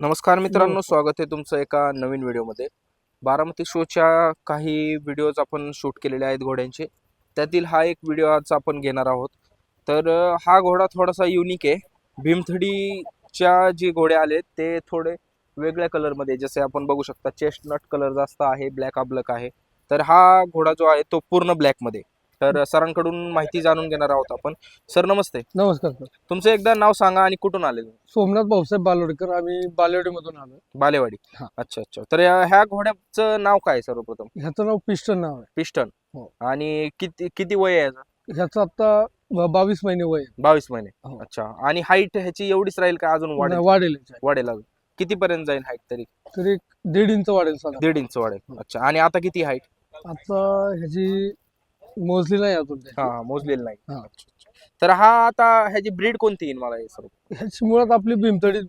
नमस्कार मित्रांनो स्वागत आहे तुमचं एका नवीन व्हिडिओमध्ये. बारामती शोच्या काही व्हिडिओज आपण शूट केलेले आहेत घोड्यांचे. त्यातील हा एक व्हिडिओ आज आपण घेणार आहोत. तर हा घोडा थोडासा युनिक आहे. भीमथडीच्या जे घोडे आले ते थोडे वेगळ्या कलरमध्ये जसे आपण बघू शकता चेस्टनट कलर जास्त आहे ब्लॅक अब्लक आहे. तर हा घोडा जो आहे तो पूर्ण ब्लॅकमध्ये तर सरांकडून माहिती जाणून घेणार आहोत आपण. सर नमस्ते. नमस्कार सर. तुमचं एकदा नाव सांगा आणि कुठून आले तुम्ही? सोमनाथ भाऊसाहेब बालोडकर. आम्ही बालेवाडी मधून आलो. बालेवाडी. हा. अच्छा अच्छा. तर या- ह्या घोड्याचं नाव काय आहे सर्वप्रथम? ह्याचं नाव पिस्टन नाव आहे. पिस्टन. हो. आणि किती किती वय आहे याचं? ह्याचं आता बावीस महिने वय आहे. बावीस महिने. हो. अच्छा. आणि हाईट ह्याची एवढीच राहील का अजून वाढेल? वाढेल. वाढेल अजून. किती पर्यंत जाईल हाईट तरी? तरी एक दीड इंच वाढेल साधा दीड इंच वाढेल. अच्छा. आणि आता किती हाईट? आता ह्याची मोजली नाही अजून. हा मोजलेलं नाही. हा. तर हा आता ह्याची ब्रीड कोणती येईल मला हे सर्व? ह्याची मुळात आपली भीमतडी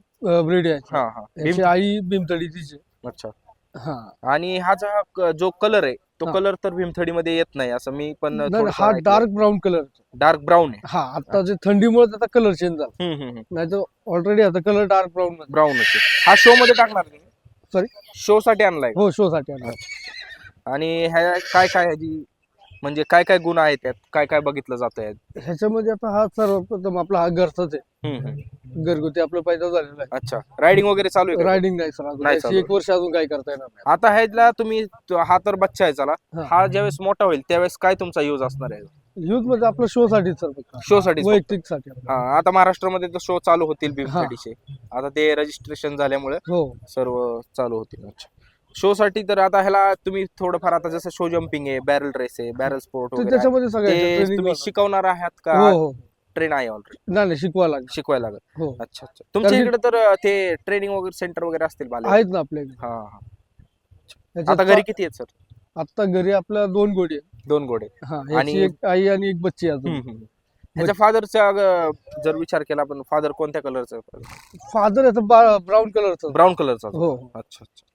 ब्रीड आहे. हा हा. भीम- आई भीमतडीचीच आहे अच्छा. हा. आणि हा जो हा क- जो कलर आहे तो हा. कलर तर भीमथडीमध्ये येत नाही असं मी पण नाही, हा dark brown colour dark brown आहे. हा आता जे थंडीमुळे त्याचा कलर चेंज झाला. हम्म, हम्म, हम्म. नाही तर ऑलरेडी आता कलर डार्क ब्राऊन मध्ये. ब्राऊन आहे हा शो मध्ये टाकणार Sorry? शो साठी आणलाय. हो शो साठी आणला. आणि ह्या काय काय ह्याची म्हणजे काय काय गुण आहेत त्यात? काय काय बघितलं जातं यात ह्याच्यामध्ये आता हा सर्वप्रथम आपला हा घरचाच आहे. घरगुती आपलं पैदा झालेला आहे. अच्छा. रायडिंग वगैरे चालू आहे का? रायडिंग नाही सर अजून. नाही याची चालू. एक वर्ष अजून काही करता येणार नाही. आता ह्याला तुम्ही तो- हा तर बच्चा आहे चला. हा. हा ज्यावेळेस मोठा होईल त्यावेळेस काय तुमचा यूज असणार आहे? युथमध्ये आपलं शो साठी सर फक्त. शो साठी वैयक्तिकसाठी हा आता महाराष्ट्रामध्ये तर शो चालू होतील हा. आता ते रजिस्ट्रेशन झाल्यामुळे हो. सर्व चालू होतील. अच्छा. शो साठी तर आता ह्याला तुम्ही थोडंफार आता जसं शो जम्पिंग आहे बॅरल रेस आहे बॅरल स्पोर्ट तर वगैरे आहे. त्याच्यामध्ये ते training तुम्ही. शिकवणार आहात हो का? हो ट्रेन आहे ऑलरेडी नाही नाही शिकवा लागेल. शिकवायला लागत हो. अच्छा अच्छा. तुमच्या कारण इकडे तर अं, ते ट्रेनिंग वगैरे सेंटर वगैरे असतील बाले. आहेत ना आपल्या. हा हा. आता घरी किती आहेत सर आता घरी आपल्या दोन गोडी आहेत. दोन घोडे हा आणि- याची एक आई आणि एक बच्ची आहे अजून. ह्याच्या फादरचा जर विचार केला आपण फादर कोणत्या कलरचा फादर याचा ब्राऊन कलरचा ब्राऊन कलरचा हो. अच्छा अच्छा.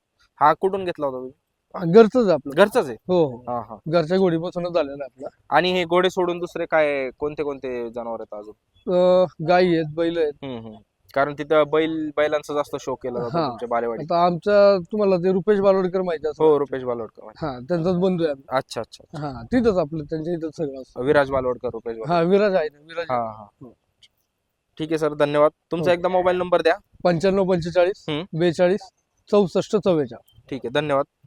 हा कुठून घेतला होता तुम्ही? हा, आहे आपलं. घरचाच आहे? हो हो. हा हा. घरच्या गोडीपासूनच झालेला आपला. आणि हे घोडे सोडून दुसरे काय कोणते कोणते जनावर आहेत अजून? अं, गाई आहेत बैल आहेत. हम्म, हम्म. कारण तिथं बैल बैलांचा जास्त शो केला जातो हा. तुमच्या बालेवाडी आता आमच्या तुम्हाला ते रुपेश बालोडकर माहिती असं हो रुपेश बालोडकर हा त्यांचाच बंधू आहे आम्ही. अच्छा अच्छा हा तिथंच आपलं त्यांच्या इथं सगळं असतं. विराज बालोडकर रुपेश. हा विराज आहे ना विराज हा. हा. ठीक आहे सर धन्यवाद. तुमचा हो. एकदा मोबाईल नंबर द्या. पंच्याण्णव पंचेचाळीस हम्म. बेचाळीस चौसष्ट चव्वेचाळीस. ठीक आहे धन्यवाद.